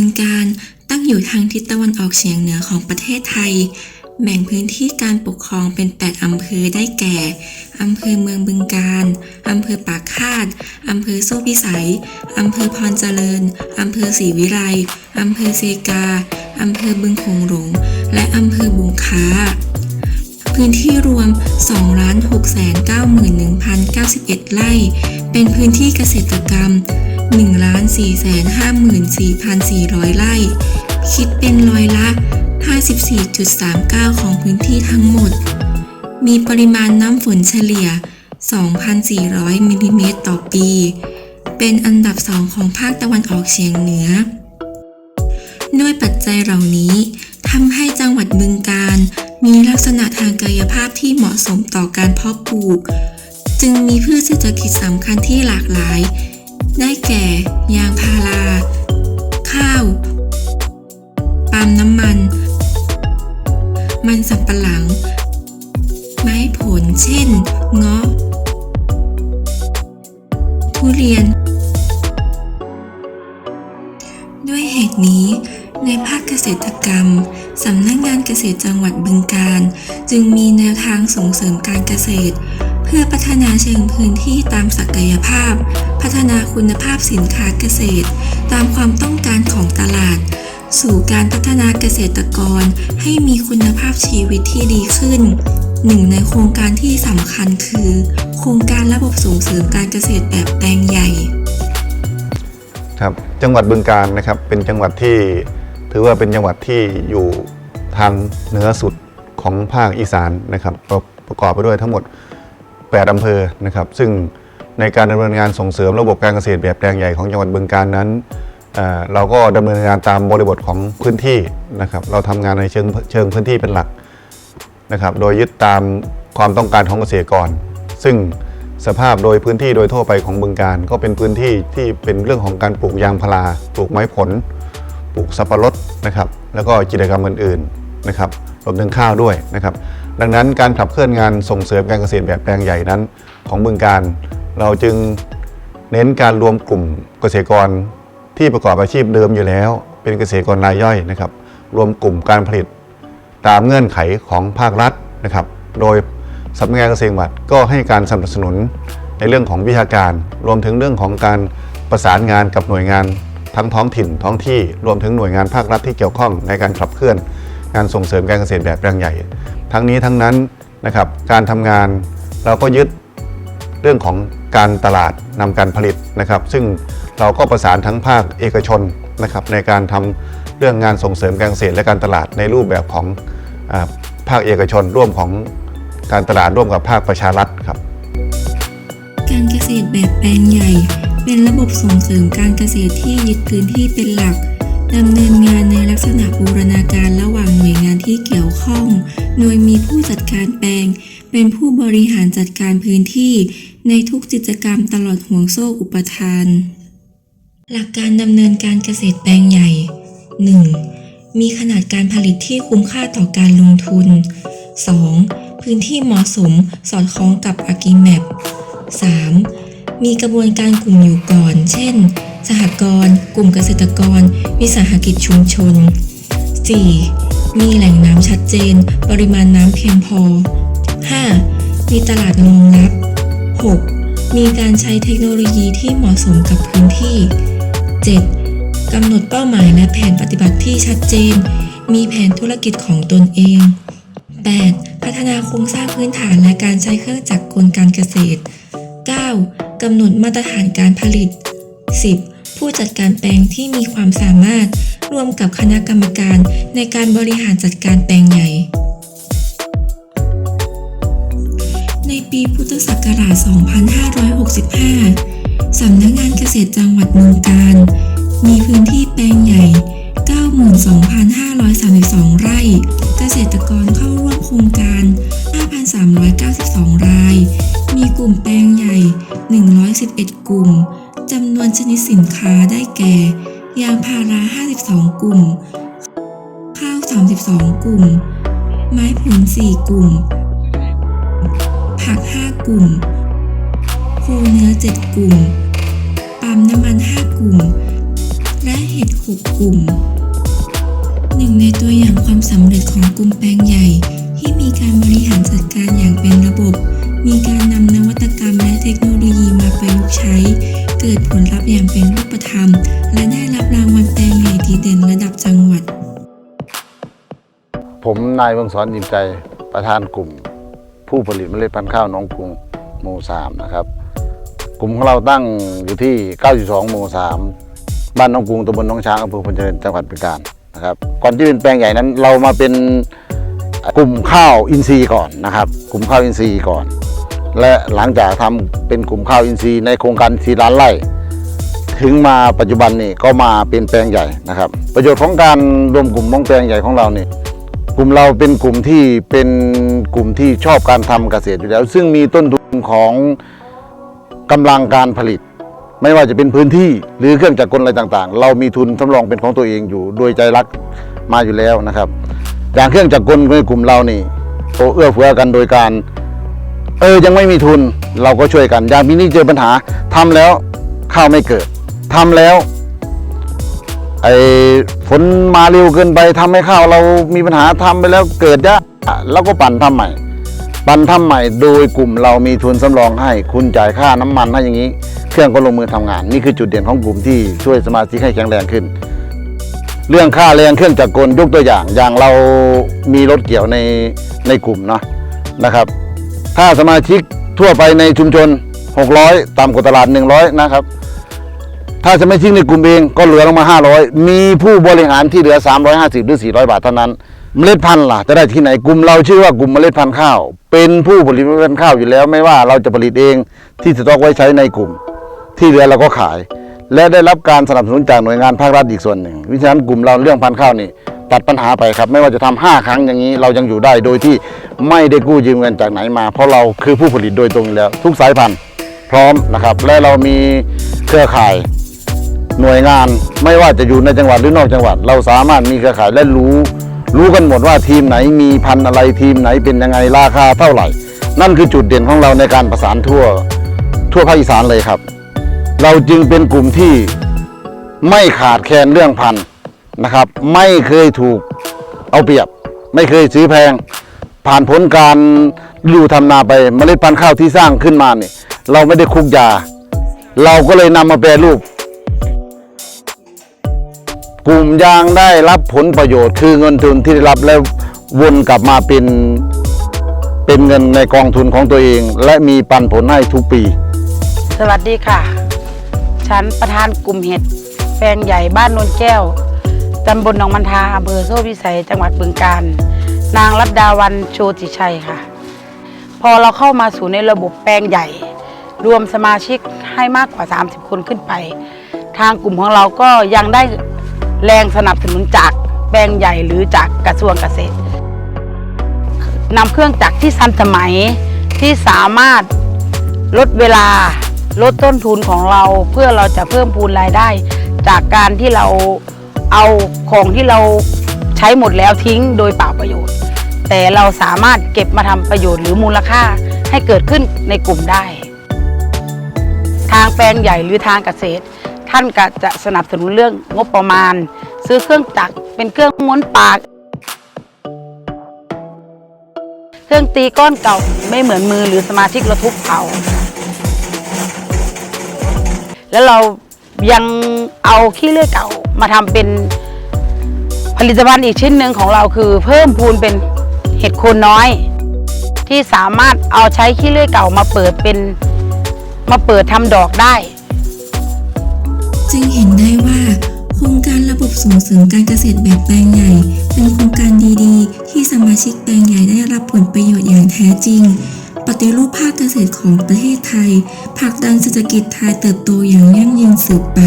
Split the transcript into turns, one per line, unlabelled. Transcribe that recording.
บึงการตั้งอยู่ทางทิศตะวันออกเฉียงเหนือของประเทศไทย แบ่งพื้นที่การปกครองเป็น 8 อำเภอได้แก่ อำเภอเมืองบึงการ อำเภอปากคาด อำเภอโซ่พิสัย อำเภอพรเจริญ อำเภอศรีวิไล อำเภอเซกา อำเภอบึงโขงหลง และอำเภอบุงค้า พื้นที่รวม 2,691,091 ไร่ เป็นพื้นที่เกษตรกรรม 1,454,400 ไร่ คิดเป็นร้อยละ 54.39 ของพื้นที่ทั้งหมด มีปริมาณน้ำฝนเฉลี่ย 2,400มิลลิเมตรต่อปี เป็นอันดับสองของภาคตะวันออกเฉียงเหนือ ด้วยปัจจัยเหล่านี้ทำให้จังหวัดบึงการมีลักษณะทางกายภาพที่เหมาะสมต่อการเพาะปลูก จึงมีพืชเศรษฐกิจสำคัญที่หลากหลาย ได้แก่ ยางพารา ข้าว ปาล์มน้ำมัน มันสำปะหลัง ไม้ผลเช่น เงาะ ทุเรียน ด้วยเหตุนี้ในภาคเกษตรกรรม สำนักงานเกษตรจังหวัดบึงการ จึงมีแนวทางส่งเสริมการเกษตร พื่อพัฒนาเชิงพื้นที่ตามศักยภาพ พัฒนาคุณภาพสินค้าเกษตร ตามความต้องการของตลาด สู่การพัฒนาเกษตรกรให้มีคุณภาพชีวิตที่ดีขึ้น หนึ่งในโครงการที่สำคัญคือ โครงการระบบส่งเสริมการเกษตรแบบแปลงใหญ่
ครับจังหวัดบึงการนะครับเป็นจังหวัดที่ถือว่าเป็นจังหวัดที่อยู่ทางเหนือสุดของภาคอีสานนะครับประประกอบไปด้วยทั้งหมด 8 อำเภอนะครับ ซึ่งในการดำเนินงานส่งเสริมระบบการเกษตรแบบแปลงใหญ่ของจังหวัดบึงการนั้นเราก็ดำเนินงานตามบริบทของพื้นที่นะครับ เราทำงานในเชิงเชิงพื้นที่เป็นหลักนะครับ โดยยึดตามความต้องการของเกษตรกร ซึ่งสภาพโดยพื้นที่โดยทั่วไปของบึงการก็เป็นพื้นที่ที่เป็นเรื่องของการปลูกยางพาราปลูกไม้ผล ปลูกสับปะรดนะครับ แล้วก็กิจกรรมอื่นๆนะครับรวมถึงข้าวด้วยนะครับ ดังนั้นการขับเคลื่อนงานส่งเสริมการเกษตรแบบแปลงใหญ่นั้น ของบึงการ เราจึงเน้นการรวมกลุ่มเกษตรกรที่ประกอบอาชีพเดิมอยู่แล้ว เป็นเกษตรกรรายย่อยนะครับ รวมกลุ่มการผลิตตามเงื่อนไขของภาครัฐนะครับ โดยสำนักงานเกษตรจังหวัดก็ให้การสนับสนุนในเรื่องของวิชาการ รวมถึงเรื่องของการประสานงานกับหน่วยงานทั้งท้องถิ่นท้องที่รวมถึงหน่วยงานภาครัฐที่เกี่ยวข้องในการขับเคลื่อนงานส่งเสริมการเกษตรแบบแปลงใหญ่ ทั้งนี้ทั้งนั้นนะครับการทำงานเราก็ยึดเรื่องของการตลาดนำการผลิตนะครับ ซึ่งเราก็ประสานทั้งภาคเอกชนนะครับในการทำเรื่องงานส่งเสริมการเกษตรและการตลาดในรูปแบบของอภาคเอกชนร่วมของการตลาดร่วมกับภาคประชารัฐครับ
การเกษตรแบบแปลงใหญ่ เป็นระบบส่งเสริมการเกษตรที่ยึดพื้นที่เป็นหลัก ดำเนินงานในลักษณะบูรณาการระหว่างหน่วยงานที่เกี่ยวข้อง โดยมีผู้จัดการแปลง เป็นผู้บริหารจัดการพื้นที่ ในทุกกิจกรรมตลอดห่วงโซ่อุปทาน หลักการดำเนินการเกษตรแปลงใหญ่ 1. มีขนาดการผลิตที่คุ้มค่าต่อการลงทุน 2. พื้นที่เหมาะสมสอดคล้องกับอากิแมป 3. มีกระบวนการกลุ่มอยู่ก่อน เช่น สหกรณ์ กลุ่มเกษตรกร วิสาหกิจชุมชน 4. มีแหล่งน้ำชัดเจน ปริมาณน้ำเพียงพอ 5. มีตลาดรองรับ 6. มีการใช้เทคโนโลยีที่เหมาะสมกับพื้นที่ 7. กำหนดเป้าหมายและแผนปฏิบัติที่ชัดเจน มีแผนธุรกิจของตนเอง 8. พัฒนาโครงสร้างพื้นฐานและการใช้เครื่องจักรกลการเกษตร 9. กำหนดมาตรฐานการผลิต 10. ผู้จัดการแปลงที่มีความสามารถรวมกับคณะกรรมการในการบริหารจัดการแปลงใหญ่ ในปีพุทธศักราช 2565 สำนักงานเกษตรจังหวัดเมืองการ มีพื้นที่แปลงใหญ่ 92,532 ไร่ เกษตรกรเข้าร่วมโครงการ 5,392 ราย มีกลุ่มแปลงใหญ่ 111 กลุ่ม จำนวนชนิดสินค้าได้แก่ ยางพารา 52 กลุ่ม ข้าว 32 กลุ่ม ไม้ผล 4 กลุ่ม ผัก 5 กลุ่ม โคเนื้อ 7 กลุ่ม ปาล์มน้ำมัน 5 กลุ่ม และเห็ดหกกลุ่ม หนึ่งในตัวอย่างความสำเร็จของกลุ่มแปลงใหญ่ ที่มีการบริหารจัดการอย่างเป็นระบบ มีการนำนวัตกรรมและเทคโนโลยีมาประยุกต์ใช้ เกิดผลลัพธ์อย่างเป็นรูปธรรม และได้รับรางวัลแปลงใหญ่ดีเด่นระดับจังหวัด
ผมนายวงศรยิมใจประธานกลุ่ม ผู้ผลิตเมล็ดพันธุ์ข้าวหน้องกรุงหมู่สามนะครับ กลุ่มของเราตั้งอยู่ที่ 92 หมู่สามบ้านหน้องกรุงตำบลหน้องช้างอำเภอพนเจริญจังหวัดบึงกาฬนะครับ ก่อนที่เป็นแปลงใหญ่นั้นเรามาเป็น กลุ่มข้าวอินทรีย์ก่อนนะครับ กลุ่มข้าวอินทรีย์ก่อน และหลังจากทำเป็นกลุ่มข้าวอินทรีย์ในโครงการสีล้านไร่ถึงมาปัจจุบันนี่ก็มาเป็นแปลงใหญ่นะครับ ประโยชน์ของการรวมกลุ่มมองแปลงใหญ่ของเราเนี่ยกลุ่มเราเป็นกลุ่มที่เป็นกลุ่มที่ชอบการทำเกษตรอยู่แล้ว ซึ่งมีต้นทุนของกำลังการผลิต ไม่ว่าจะเป็นพื้นที่หรือเครื่องจักรกลอะไรต่างๆ เรามีทุนสำรองเป็นของตัวเองอยู่โดยใจรักมาอยู่แล้วนะครับ อย่างเครื่องจักรกลในกลุ่มเรานี่โอเอื้อเฟื้อกันโดยการ เออยังไม่มีทุนเราก็ช่วยกัน อย่างปีนี้เจอปัญหาทำแล้วข้าวไม่เกิดทำแล้วไอ้ฝนมาเร็วเกินไปทำให้ข้าวเรามีปัญหาทำไปแล้วเกิดยะเราก็ปั่นทำใหม่ ปั่นทำใหม่โดยกลุ่มเรามีทุนสำรองให้ คุณจ่ายค่าน้ำมันให้อย่างนี้ เครื่องก็ลงมือทำงาน นี่คือจุดเด่นของกลุ่มที่ช่วยสมาชิกให้แข็งแรงขึ้น เรื่องค่าแรงเครื่องจักรกลยกตัวอย่าง อย่างเรามีรถเกี่ยวในในกลุ่มเนาะนะครับ ถ้าสมาชิกทั่วไปในชุมชน 600 ต่ำกว่าตลาด 100 นะครับ ถ้าจะไม่ทิ้งในกลุ่มเองก็เหลือลงมา 500 มีผู้บริหารที่เหลือ 350 หรือ 400 บาทเท่านั้น เมล็ดพันธุ์ล่ะจะได้ที่ไหนกลุ่มเราชื่อว่ากลุ่มเมล็ดพันธุ์ข้าว เป็นผู้ผลิตเมล็ดพันธุ์ข้าวอยู่แล้ว ไม่ว่าเราจะผลิตเองที่สต็อกไว้ใช้ในกลุ่ม ที่เหลือเราก็ขาย และได้รับการสนับสนุนจากหน่วยงานภาครัฐอีกส่วนหนึ่งวิฉะนั้นกลุ่มเราเรื่องพันธุ์ข้าวนี่ตัดปัญหาไปครับ ไม่ว่าจะทำห้าครั้งอย่างนี้เรายังอยู่ได้โดยที่ไม่ได้กู้ยืมเงินจากไหนมา เพราะเราคือผู้ผลิตโดยตรงแล้ว ทุกสายพันธุ์พร้อมนะครับ และเรามีเครือข่ายหน่วยงานไม่ว่าจะอยู่ในจังหวัดหรือนอกจังหวัด เราสามารถมีเครือข่ายและรู้ รู้กันหมดว่าทีมไหนมีพันธุ์อะไรทีมไหนเป็นยังไงราคาเท่าไหร่ นั่นคือจุดเด่นของเราในการประสานทั่ว ทั่วภาคอีสานเลยครับ เราจึงเป็นกลุ่มที่ไม่ขาดแคลนเรื่องพันธุ์นะครับ ไม่เคยถูกเอาเปรียบ ไม่เคยซื้อแพง ผ่านผลการดูทำนาไปเมล็ดพันธุ์ข้าวที่สร้างขึ้นมาเนี่ยเราไม่ได้คุกยา เราก็เลยนำมาแปรรูป กลุ่มยางได้รับผลประโยชน์ คือเงินทุนที่ได้รับแล้ววนกลับมาเป็นเป็นเงินในกองทุนของตัวเอง และมีปันผลให้ทุกปี
สวัสดีค่ะ ฉันประธานกลุ่มเห็ดแปลงใหญ่บ้านโนนแก้ว ตำบลหนองมันทาอำเภอโซ่พิสัย จังหวัดบึงกาฬ นางรัตดาวันโชติชัยค่ะ พอเราเข้ามาสู่ในระบบแปลงใหญ่ รวมสมาชิกให้มากกว่า 30 คนขึ้นไป ทางกลุ่มของเราก็ยังได้แรงสนับสนุนจากแปลงใหญ่หรือจากกระทรวงเกษตรนำเครื่องจักรที่ทันสมัยที่สามารถลดเวลา ลดต้นทุนของเราเพื่อเราจะเพิ่มพูนรายได้ จากการที่เราเอาของที่เราใช้หมดแล้วทิ้งโดยเปล่าประโยชน์ แต่เราสามารถเก็บมาทำประโยชน์หรือมูลค่าให้เกิดขึ้นในกลุ่มได้ ทางแปลงใหญ่หรือทางเกษตร ท่านก็จะสนับสนุนเรื่องงบประมาณ ซื้อเครื่องจักรเป็นเครื่องม้วนปาก เครื่องตีก้อนเก่าไม่เหมือนมือหรือสมาชิกราทุบเอา แล้วเรายังเอาขี้เลื่อยเก่ามาทำเป็นผลิตภัณฑ์อีกชิ้นหนึ่งของเราคือ เพิ่มพูนเป็นเห็ดโคนน้อย ที่สามารถเอาใช้ขี้เลื่อยเก่ามาเปิดเป็นมาเปิดทำดอกได้
จึงเห็นได้ว่าโครงการระบบส่งเสริมการเกษตรแบบแปลงใหญ่ เป็นโครงการดีๆ ที่สมาชิกแปลงใหญ่ได้รับผลประโยชน์อย่างแท้จริง ปฏิรูปภาคเกษตรของประเทศไทยผลักดันเศรษฐกิจไทยเติบโตอย่างยั่งยืนสืบไป